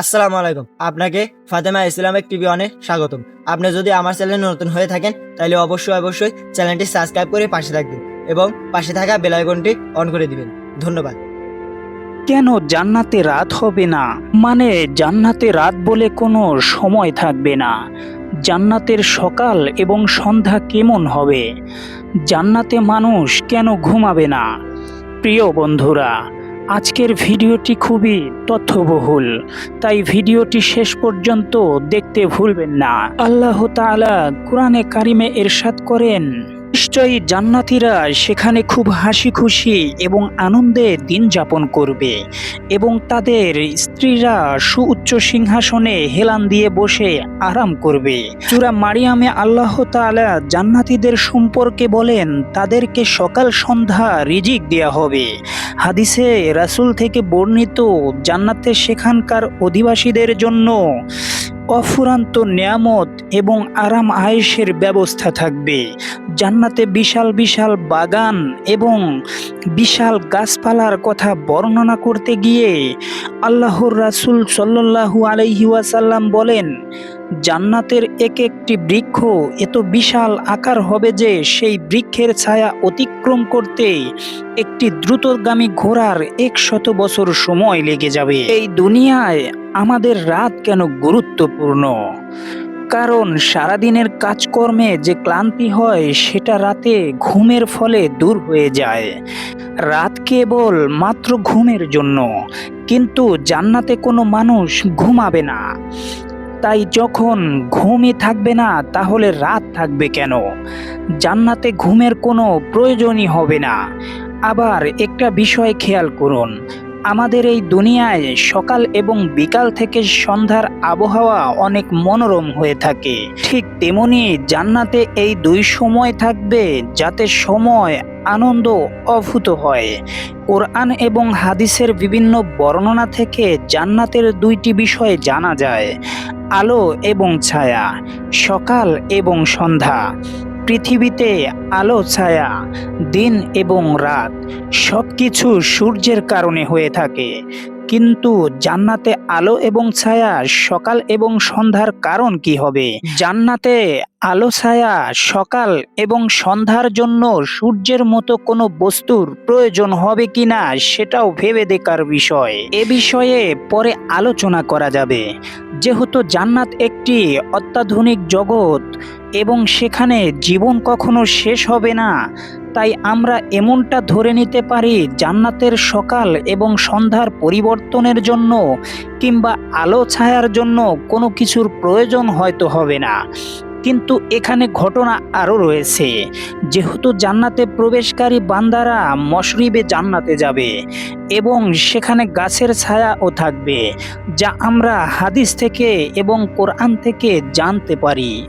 আসসালামু আলাইকুম। আপনাকে ফাতেমা ইসলামিক টিভি অনে স্বাগতম। আপনি যদি আমার চ্যানেলে নতুন হয়ে থাকেন, তাহলে অবশ্যই অবশ্যই চ্যানেলটি সাবস্ক্রাইব করে পাশে থাকবেন এবং পাশে থাকা বেল আইকনটি অন করে দিবেন। ধন্যবাদ। কেন জান্নাতে রাত হবে না? মানে জান্নাতে রাত বলে কোনো সময় থাকবে না। জান্নাতের সকাল এবং সন্ধ্যা কেমন হবে? জান্নাতে মানুষ কেন ঘুমাবে না? প্রিয় বন্ধুরা আজকের ভিডিওটি খুবই তথ্যবহুল, তাই ভিডিওটি শেষ পর্যন্ত দেখতে ভুলবেন না। আল্লাহ তালা কোরআনে কারিমে এরশাদ করেন। নিশ্চয়ই জান্নাতীরা সেখানে খুব হাসি খুশি এবং আনন্দে দিন যাপন করবে এবং তাদের স্ত্রীরা সুউচ্চ সিংহাসনে হেলান দিয়ে বসে আরাম করবে। চূড়া মারিয়ামে আল্লাহ তাআলা জান্নাতীদের সম্পর্কে বলেন, তাদেরকে সকাল সন্ধ্যা রিজিক দেয়া হবে। হাদিসে রাসূল থেকে বর্ণিত, জান্নাতে সেখানকার অধিবাসীদের জন্য অফুরান্ত নিয়ামত এবং আরাম আয়েসের ব্যবস্থা থাকবে। জান্নাতে বিশাল বিশাল বাগান এবং বিশাল গাছপালার কথা বর্ণনা করতে গিয়ে আল্লাহর রাসুল সাল্লু আলাইহি ওয়াসাল্লাম বলেন, জান্নাতের এক একটি বৃক্ষ এত বিশাল আকার হবে যে সেই বৃক্ষের ছায়া অতিক্রম করতে একটি দ্রুতগামী ঘোড়ার একশত বছর সময় লেগে যাবে। এই দুনিয়ায় আমাদের রাত কেন গুরুত্বপূর্ণ? কারণ সারাদিনের কাজকর্মে যে ক্লান্তি হয়, সেটা রাতে ঘুমের ফলে দূর হয়ে যায়। রাত কেবল মাত্র ঘুমের জন্য, কিন্তু জান্নাতে কোনো মানুষ ঘুমাবে না। তাই যখন ঘুমই থাকবে না, তাহলে রাত থাকবে কেন? জান্নাতে ঘুমের কোনো প্রয়োজনই হবে না। আবার একটা বিষয় খেয়াল করুন, আমাদের এই দুনিয়ায় সকাল এবং বিকাল থেকে সন্ধ্যার আবহাওয়া অনেক মনোরম হয়ে থাকে। ঠিক তেমনি জান্নাতে এই দুই সময় থাকবে যাতে সময়, আনন্দ অভূত হয়। কোরআন এবং হাদিসের বিভিন্ন বর্ণনা থেকে জান্নাতের দুইটি বিষয় জানা যায়। আলো এবং ছায়া, সকাল এবং সন্ধ্যা, পৃথিবীতে আলো, ছায়া, দিন এবং রাত সব কিছু সূর্যের কারণে হয়ে থাকে। কিন্তু জান্নাতে আলো এবং ছায়া, সকাল এবং সন্ধ্যার কারণ কি হবে? জান্নাতে আলো, ছায়া, সকাল এবং সন্ধ্যার জন্য সূর্যের মতো কোনো বস্তুর প্রয়োজন হবে কিনা সেটাও ভেবে দেখার বিষয়। এ বিষয়ে পরে আলোচনা করা যাবে। যেহেতু জান্নাত একটি অত্যাধুনিক জগৎ এবং সেখানে জীবন কখনো শেষ হবে না তাই আমরা এমনটা ধরে নিতে পারি জান্নাতের সকাল এবং সন্ধ্যার পরিবর্তনের জন্য কিংবা আলো ছায়ার জন্য কোনো কিছুর প্রয়োজন হয়তো হবে না। কিন্তু এখানে ঘটনা আরও রয়েছে। যেহেতু জান্নাতে প্রবেশকারী বান্দারা মশরিবে জান্নাতে যাবে এবং সেখানে গাছের ছায়াও থাকবে, যা আমরা হাদিস থেকে এবং কোরআন থেকে জানতে পারি।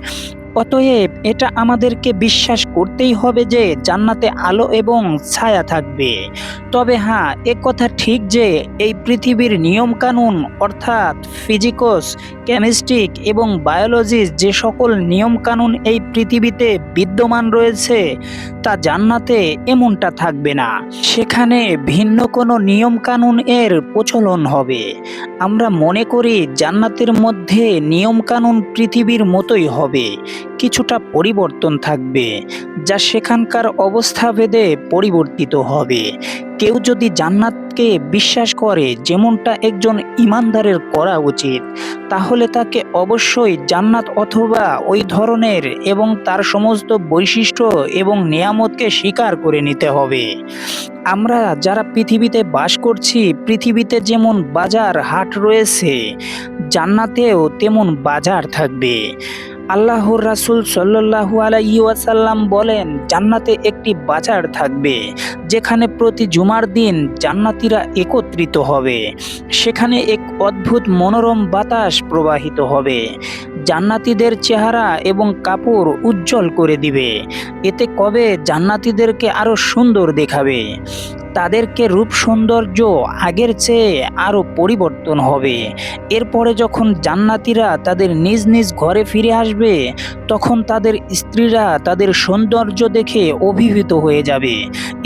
অতএব এটা আমাদেরকে বিশ্বাস করতেই হবে যে জান্নাতে আলো এবং ছায়া থাকবে। তবে হ্যাঁ এ কথা ঠিক যে এই পৃথিবীর নিয়মকানুন অর্থাৎ ফিজিকস কেমিস্ট্রিক এবং বায়োলজির যে সকল নিয়মকানুন এই পৃথিবীতে বিদ্যমান রয়েছে, তা জান্নাতে এমনটা থাকবে না। সেখানে ভিন্ন কোনো নিয়মকানুন এর প্রচলন হবে। আমরা মনে করি জান্নাতের মধ্যে নিয়মকানুন পৃথিবীর মতোই হবে। কিছুটা পরিবর্তন থাকবে, যা সেখানকার অবস্থা ভেদে পরিবর্তিত হবে। কেউ যদি জান্নাতকে বিশ্বাস করে যেমনটা একজন ইমানদারের করা উচিত, তাহলে তাকে অবশ্যই জান্নাত অথবা ওই ধরনের এবং তার সমস্ত বৈশিষ্ট্য এবং নিয়ামতকে স্বীকার করে নিতে হবে। আমরা যারা পৃথিবীতে বাস করছি, পৃথিবীতে যেমন বাজার হাট রয়েছে, জান্নাতেও তেমন বাজার থাকবে। আল্লাহর রাসূল সাল্লাল্লাহু আলাইহি ওয়াসাল্লাম বলেন, জান্নাতে একটি বাজার থাকবে, যেখানে প্রতি জুমার দিন জান্নাতীরা একত্রিত হবে। সেখানে এক অদ্ভুত মনোরম বাতাস প্রবাহিত হবে। জান্নাতীদের চেহারা এবং কাপড় উজ্জ্বল করে দিবে। এতে কবে জান্নাতীদেরকে আরও সুন্দর দেখাবে? তাদেরকে রূপ সৌন্দর্য আগের চেয়ে আরও পরিবর্তন হবে। এরপরে যখন জান্নাতীরা তাদের নিজ নিজ ঘরে ফিরে আসবে, তখন তাদের স্ত্রীরা তাদের সৌন্দর্য দেখে অভিভূত হয়ে যাবে।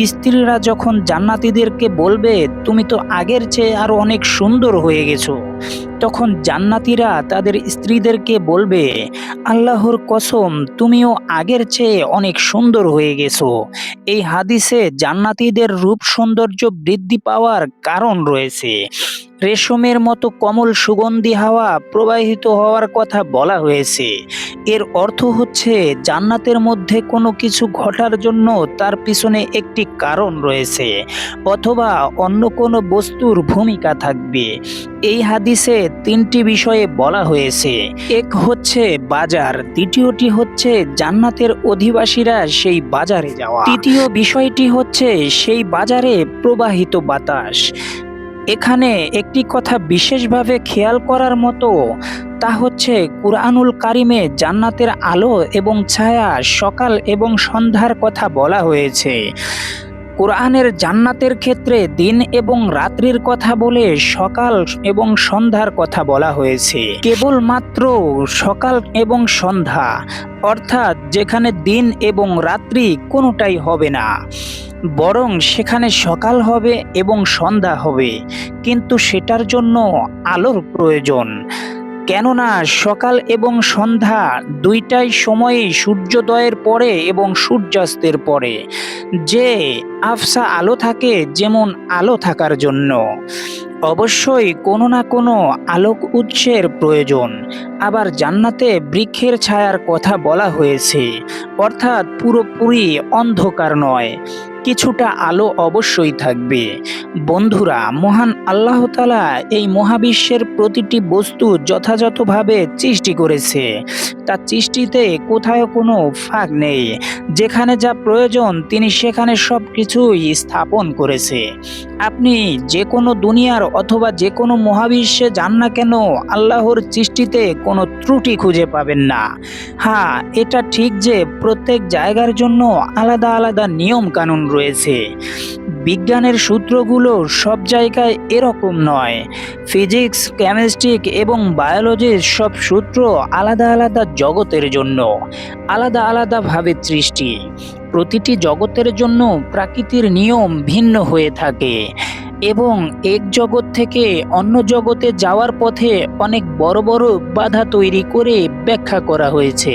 স্ত্রীরা যখন জান্নাতীদেরকে বলবে, তুমি তো আগের চেয়ে আরও অনেক সুন্দর হয়ে গেছো। তখন জান্নাতীরা তাদের স্ত্রীদেরকে বলবে, আল্লাহর কসম, তুমিও আগের চেয়ে অনেক সুন্দর হয়ে গেছো। এই হাদিসে জান্নাতীদের রূপ সৌন্দর্য বৃদ্ধি পাওয়ার কারণ রয়েছে। রেশমের মতো কমল সুগন্ধি হাওয়া প্রবাহিত হওয়ার কথা বলা হয়েছে। এর অর্থ হচ্ছে, জান্নাতের মধ্যে কোনো কিছু ঘটার জন্য তার পিছনে একটি কারণ রয়েছে, অথবা অন্য কোনো বস্তুর ভূমিকা থাকবে। এই হাদিসে তিনটি বিষয়ে বলা হয়েছে। এক হচ্ছে বাজার, দ্বিতীয়টি হচ্ছে জান্নাতের অধিবাসীরা সেই বাজারে যাওয়া। তৃতীয় বিষয়টি হচ্ছে, সেই বাজারে প্রবাহিত বাতাস। এখানে একটি কথা বিশেষভাবে খেয়াল করার মতো, তা হচ্ছে কুরআনুল কারিমে জান্নাতের আলো এবং ছায়া সকাল এবং সন্ধ্যার কথা বলা হয়েছে। কোরআনের জান্নাতের ক্ষেত্রে দিন এবং রাত্রির কথা বলে সকাল এবং সন্ধ্যার কথা বলা হয়েছে। কেবলমাত্র সকাল এবং সন্ধ্যা, অর্থাৎ যেখানে দিন এবং রাত্রি কোনোটাই হবে না। বরং সেখানে সকাল হবে এবং সন্ধ্যা হবে, কিন্তু সেটার জন্য আলোর প্রয়োজন। কেননা সকাল এবং সন্ধ্যা দুইটাই সময়ে সূর্যোদয়ের পরে এবং সূর্যাস্তের পরে। যে আফসা আলো থাকে, যেমন আলো থাকার জন্য। অবশ্যই কোনো না কোনো আলোক উৎসের প্রয়োজন। আবার জান্নাতে বৃক্ষের ছায়ার কথা বলা হয়েছে। অর্থাৎ পুরোপুরি অন্ধকার নয়, কিছুটা আলো অবশ্যই থাকবে। বন্ধুরা, মহান আল্লাহ তালা এই মহাবিশ্বের প্রতিটি বস্তু যথাযথভাবে সৃষ্টি করেছে। তার সৃষ্টিতে কোথাও কোনো ফাঁক নেই। যেখানে যা প্রয়োজন, তিনি সেখানে সব কিছুই স্থাপন করেছে। আপনি যে কোনো দুনিয়ার অথবা যে কোনো মহাবিশ্বে যান না কেন, আল্লাহর সৃষ্টিতে কোনো ত্রুটি খুঁজে পাবেন না। হ্যাঁ এটা ঠিক যে প্রত্যেক জায়গার জন্য আলাদা আলাদা নিয়ম কানুন রয়েছে। বিজ্ঞানের সূত্রগুলো সব জায়গায় এরকম নয়। ফিজিক্স কেমিস্ট্রিক এবং বায়োলজির সব সূত্র আলাদা আলাদা জগতের জন্য, আলাদা আলাদাভাবে সৃষ্টি। প্রতিটি জগতের জন্য প্রাকৃতির নিয়ম ভিন্ন হয়ে থাকে। এবং এক জগৎ থেকে অন্য জগতে যাওয়ার পথে অনেক বড় বড় বাধা তৈরি করে ব্যাখ্যা করা হয়েছে।